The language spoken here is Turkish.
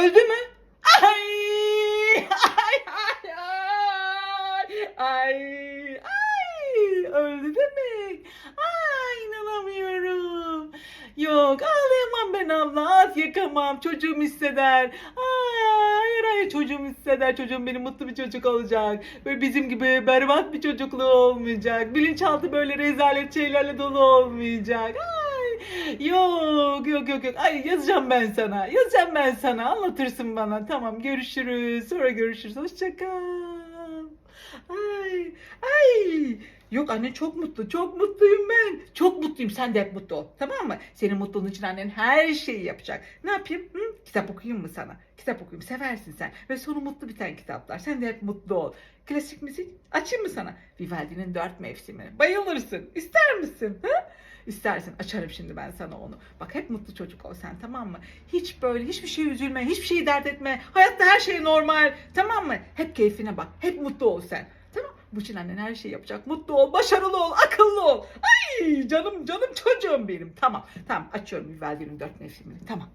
öldü mü? Ay! Ay ay ay! Ay! Ay! Öldü demek. Ay inanamıyorum. Yok ağlayamam ben abla. Az yakamam. Çocuğum hisseder. Ay, hayır çocuğum hisseder. Çocuğum benim mutlu bir çocuk olacak. Böyle bizim gibi berbat bir çocukluğu olmayacak. Bilinçaltı böyle rezalet şeylerle dolu olmayacak. Ay, yok yok yok yok. Ay yazacağım ben sana. Yazacağım ben sana. Anlatırsın bana. Tamam görüşürüz. Sonra görüşürüz. Hoşça kal. Ay ay. Yok anne çok mutlu. Çok mutluyum ben. Çok mutluyum. Sen de hep mutlu ol. Tamam mı? Senin mutluluğun için annen her şeyi yapacak. Ne yapayım? Hı? Kitap okuyayım mı sana? Kitap okuyayım. Seversin sen. Ve sonu mutlu biten kitaplar. Sen de hep mutlu ol. Klasik müzik açayım mı sana? Vivaldi'nin dört mevsimi. Bayılırsın. İster misin? Ha? İstersin. Açarım şimdi ben sana onu. Bak hep mutlu çocuk ol sen tamam mı? Hiç böyle hiçbir şey üzülme. Hiçbir şeyi dert etme. Hayatta her şey normal. Tamam mı? Hep keyfine bak. Hep mutlu ol sen. Tamam Bu için annen her şeyi yapacak. Mutlu ol, başarılı ol, akıllı ol. Ay canım canım çocuğum benim. Tamam tamam açıyorum Vivaldi'nin dört mevsimini. Tamam.